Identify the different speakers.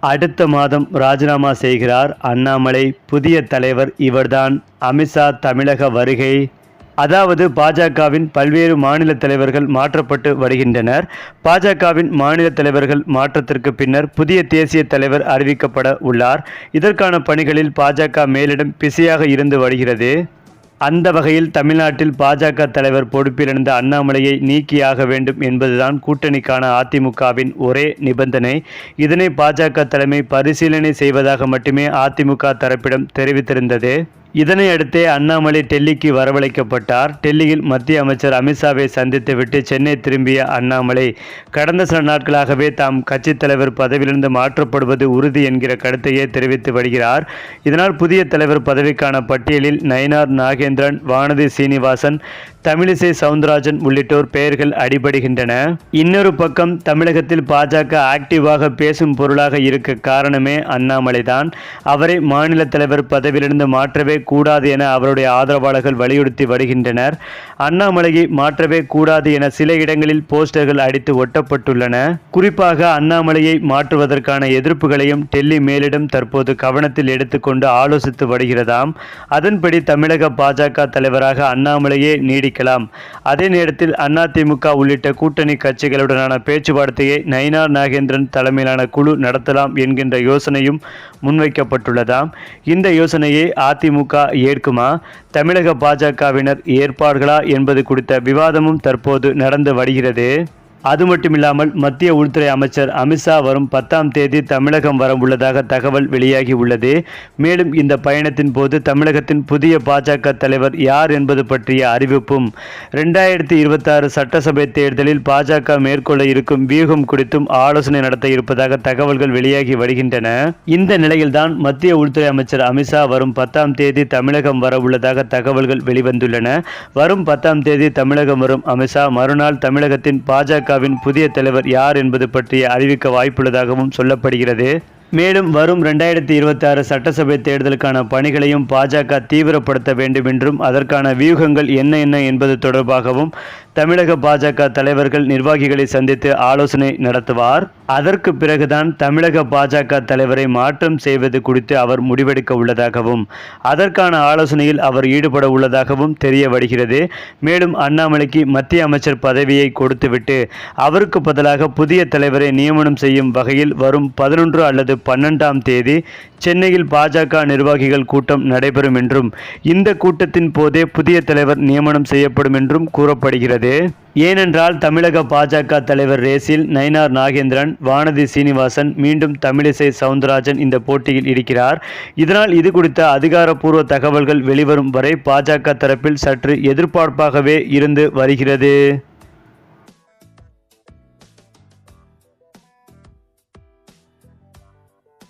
Speaker 1: அடுத்த மாதம் ராஜினாமா செய்கிறார் அண்ணாமலை. புதிய தலைவர் இவர்தான். அமித்ஷா தமிழக வருகை. அதாவது பாஜகவின் பல்வேறு மாநில தலைவர்கள் மாற்றப்பட்டு வருகின்றனர். பாஜகவின் மாநில தலைவர்கள் மாற்றத்திற்கு பின்னர் புதிய தேசிய தலைவர் அறிவிக்கப்பட உள்ளார். இதற்கான பணிகளில் பாஜக மேலிடம் பிஸியாக இருந்து வருகிறது. அந்த வகையில் தமிழ்நாட்டில் பாஜக தலைவர் பொறுப்பிலிருந்த அண்ணாமலையை நீக்கியாக வேண்டும் என்பதுதான் கூட்டணிக்கான அதிமுகவின் ஒரே நிபந்தனை. இதனை பாஜக தலைமை பரிசீலனை செய்வதாக மட்டுமே அதிமுக தரப்பிடம் தெரிவித்திருந்தது. இதனை அடுத்தே அண்ணாமலை டெல்லிக்கு வரவழைக்கப்பட்டார். டெல்லியில் மத்திய அமைச்சர் அமித்ஷாவை சந்தித்துவிட்டு சென்னை திரும்பிய அண்ணாமலை கடந்த சில நாட்களாகவே தாம் கட்சித் தலைவர் பதவியிலிருந்து மாற்றப்படுவது உறுதி என்கிற கருத்தையே தெரிவித்து வருகிறார். இதனால் புதிய தலைவர் பதவிக்கான பட்டியலில் நயினார் நாகேந்திரன் வானதி சீனிவாசன் தமிழிசை சவுந்தரராஜன் உள்ளிட்டோர் பெயர்கள் அடிபடுகின்றன. இன்னொரு பக்கம் தமிழகத்தில் பாஜக ஆக்டிவாக பேசும் பொருளாக இருக்க காரணமே அண்ணாமலைதான். அவரை மாநில தலைவர் பதவியிலிருந்து மாற்றவே கூடாது என அவருடைய ஆதரவாளர்கள் வலியுறுத்தி வருகின்றனர். அண்ணாமலையை மாற்றவே கூடாது என சில இடங்களில் போஸ்டர்கள் அடித்து ஒட்டப்பட்டுள்ளன. குறிப்பாக அண்ணாமலையை மாற்றுவதற்கான எதிர்ப்புகளையும் டெல்லி மேலிடம் தற்போது கவனத்தில் எடுத்துக்கொண்டு ஆலோசித்து வருகிறதாம். அதன்படி தமிழக பாஜக தலைவராக அண்ணாமலையே வைக்கலாம். அதே நேரத்தில் அதிமுக உள்ளிட்ட கூட்டணி கட்சிகளுடனான பேச்சுவார்த்தையை நயினார் நாகேந்திரன் தலைமையிலான குழு நடத்தலாம் என்கின்ற யோசனையும் முன்வைக்கப்பட்டுள்ளதாம். இந்த யோசனையை அதிமுக ஏற்குமா? தமிழக பாஜகவினர் ஏற்பார்களா என்பது குறித்த விவாதமும் தற்போது நடந்து வருகிறது. அது மட்டுமில்லாமல் மத்திய உள்துறை அமைச்சர் அமித்ஷா வரும் பத்தாம் தேதி தமிழகம் வர உள்ளதாக தகவல் வெளியாகி உள்ளது. மேலும் இந்த பயணத்தின் போது தமிழகத்தின் புதிய பாஜக தலைவர் யார் என்பது பற்றிய அறிவிப்பும் ரெண்டாயிரத்தி இருபத்தாறு சட்டசபை தேர்தலில் பாஜக மேற்கொள்ள இருக்கும் வியூகம் குறித்தும் ஆலோசனை நடத்த இருப்பதாக தகவல்கள் வெளியாகி வருகின்றன. இந்த நிலையில்தான் மத்திய உள்துறை அமைச்சர் அமித்ஷா வரும் பத்தாம் தேதி தமிழகம் வர உள்ளதாக தகவல்கள் வெளிவந்துள்ளன. வரும் பத்தாம் தேதி தமிழகம் வரும் அமித்ஷா மறுநாள் தமிழகத்தின் பாஜக பாஜகவின் புதிய தலைவர் யார் என்பது பற்றிய அறிவிக்க வாய்ப்புள்ளதாகவும் சொல்லப்படுகிறது. மேலும் வரும் ரெண்டாயிரத்தி இருபத்தி ஆறு சட்டசபை தேர்தலுக்கான பணிகளையும் பாஜக தீவிரப்படுத்த வேண்டும் என்றும் அதற்கான வியூகங்கள் என்ன என்ன என்பது தொடர்பாகவும் தமிழக பாஜக தலைவர்கள் நிர்வாகிகளை சந்தித்து ஆலோசனை நடத்துவார். அதற்கு பிறகுதான் தமிழக பாஜக தலைவரை மாற்றம் செய்வது குறித்து அவர் முடிவெடுக்க உள்ளதாகவும் அதற்கான ஆலோசனையில் அவர் ஈடுபட உள்ளதாகவும் தெரிய வருகிறது. மேலும் அண்ணாமலைக்கு மத்திய அமைச்சர் பதவியை கொடுத்துவிட்டு அவருக்கு பதிலாக புதிய தலைவரை நியமனம் செய்யும் வகையில் வரும் பதினொன்று அல்லது பன்னெண்டாம் தேதி சென்னையில் பாஜக நிர்வாகிகள் கூட்டம் நடைபெறும் என்றும் இந்த கூட்டத்தின் போதே புதிய தலைவர் நியமனம் செய்யப்படும் என்றும் கூறப்படுகிறது. ஏனென்றால் தமிழக பாஜக தலைவர் ரேஸில் நயினார் நாகேந்திரன் வானதி சீனிவாசன் மீண்டும் தமிழிசை சவுந்தரராஜன் இந்த போட்டியில் இருக்கிறார். இதனால் இது குறித்த அதிகாரப்பூர்வ தகவல்கள் வெளிவரும் வரை பாஜக தரப்பில் சற்று எதிர்பார்ப்பாகவே இருந்து வருகிறது.